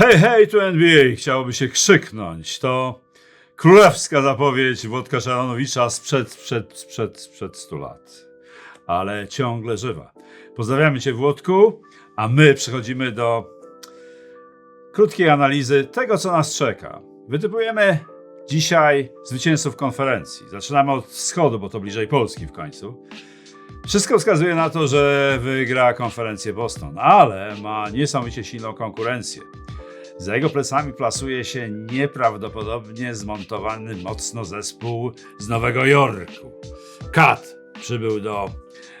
Hej, hej, tu NBA! Chciałoby się krzyknąć. To królewska zapowiedź Włodka Szaranowicza sprzed, sprzed, sprzed, sprzed 100 lat. Ale ciągle żywa. Pozdrawiamy Cię, Włodku, a my przechodzimy do krótkiej analizy tego, co nas czeka. Wytypujemy dzisiaj zwycięzców konferencji. Zaczynamy od wschodu, bo to bliżej Polski w końcu. Wszystko wskazuje na to, że wygra konferencję Boston, ale ma niesamowicie silną konkurencję. Za jego plecami plasuje się nieprawdopodobnie zmontowany mocno zespół z Nowego Jorku. Kat przybył do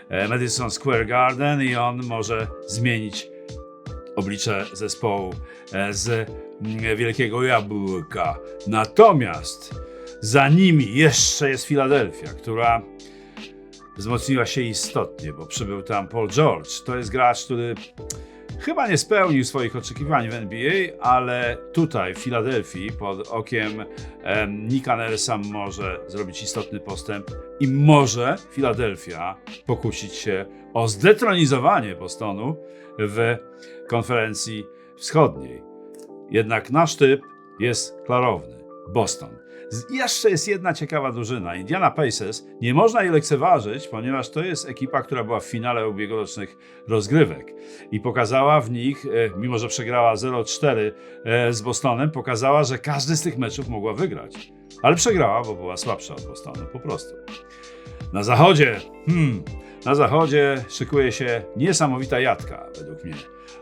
e, Madison Square Garden i on może zmienić oblicze zespołu e, z mm, Wielkiego Jabłka. Natomiast za nimi jeszcze jest Filadelfia, która wzmocniła się istotnie, bo przybył tam Paul George. To jest gracz, który chyba nie spełnił swoich oczekiwań w NBA, ale tutaj w Filadelfii pod okiem em, Nika Nersa może zrobić istotny postęp i może Filadelfia pokusić się o zdetronizowanie Bostonu w konferencji wschodniej. Jednak nasz typ jest klarowny. Boston. Z- Jeszcze jest jedna ciekawa drużyna. Indiana Pacers. Nie można jej lekceważyć, ponieważ to jest ekipa, która była w finale ubiegłorocznych rozgrywek i pokazała w nich, e, mimo że przegrała 0-4 e, z Bostonem, pokazała, że każdy z tych meczów mogła wygrać. Ale przegrała, bo była słabsza od Bostonu, po prostu. Na zachodzie, hmm, na zachodzie szykuje się niesamowita jadka, według mnie.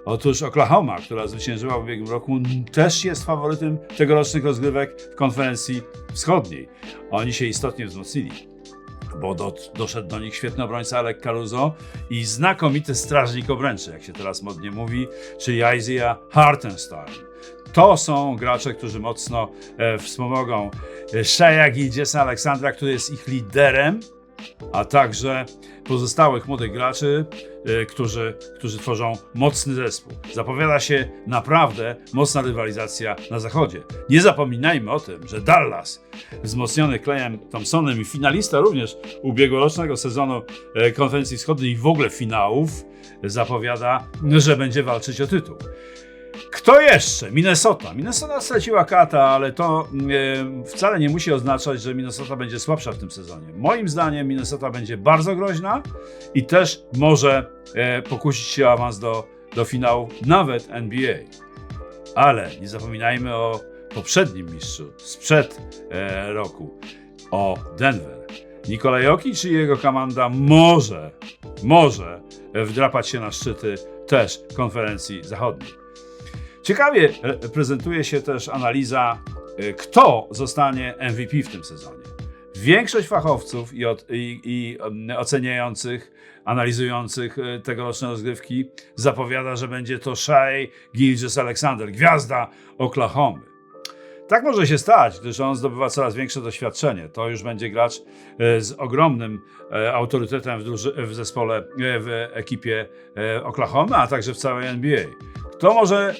Otóż Oklahoma, która zwyciężyła w ubiegłym roku, też jest faworytem tegorocznych rozgrywek w konferencji wschodniej. Oni się istotnie wzmocnili, bo do, doszedł do nich świetny obrońca Alec Caruso i znakomity strażnik obręczy, jak się teraz modnie mówi, czyli Isaiah Hartenstein. To są gracze, którzy mocno e, wspomogą e, Shea Gilgesa Aleksandra, który jest ich liderem, a także pozostałych młodych graczy, e, którzy, którzy tworzą mocny zespół. Zapowiada się naprawdę mocna rywalizacja na zachodzie. Nie zapominajmy o tym, że Dallas, wzmocniony Klejem Thompsonem i finalista również ubiegłorocznego sezonu e, konferencji wschodniej i w ogóle finałów, zapowiada, że będzie walczyć o tytuł. Kto jeszcze? Minnesota. Minnesota straciła kata, ale to e, wcale nie musi oznaczać, że Minnesota będzie słabsza w tym sezonie. Moim zdaniem Minnesota będzie bardzo groźna i też może e, pokusić się o awans do, do finału nawet NBA. Ale nie zapominajmy o poprzednim mistrzu sprzed e, roku, o Denver. Nikola Jokic czy jego komanda może, może wdrapać się na szczyty też konferencji zachodniej. Ciekawie re- prezentuje się też analiza, y, kto zostanie MVP w tym sezonie. Większość fachowców i, od, i, i em, oceniających, analizujących y, tegoroczne rozgrywki zapowiada, że będzie to Shai Gilgis Alexander, gwiazda Oklahomy. Tak może się stać, gdyż on zdobywa coraz większe doświadczenie. To już będzie gracz e, z ogromnym e, autorytetem w, druży- w zespole, e, w ekipie e, Oklahomy, a także w całej NBA. Kto może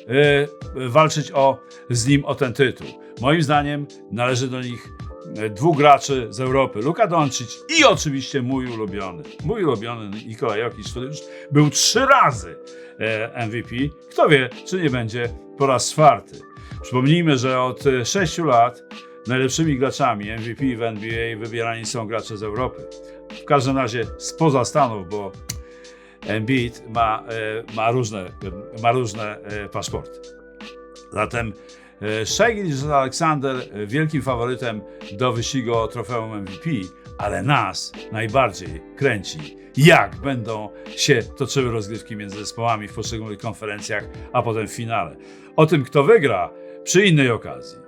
e, walczyć o, z nim o ten tytuł? Moim zdaniem należy do nich e, dwóch graczy z Europy. Luka Doncic i oczywiście mój ulubiony, mój ulubiony Nikola Jokic, który już był trzy razy e, MVP. Kto wie, czy nie będzie po raz czwarty. Przypomnijmy, że od 6 lat najlepszymi graczami MVP w NBA wybierani są gracze z Europy. W każdym razie spoza Stanów, bo Embiid ma, e, ma, różne, ma różne e, paszporty. Zatem e, Shai Alexander e, wielkim faworytem do wyścigu o trofeum MVP, ale nas najbardziej kręci, jak będą się toczyły rozgrywki między zespołami w poszczególnych konferencjach, a potem w finale. O tym, kto wygra, przy innej okazji.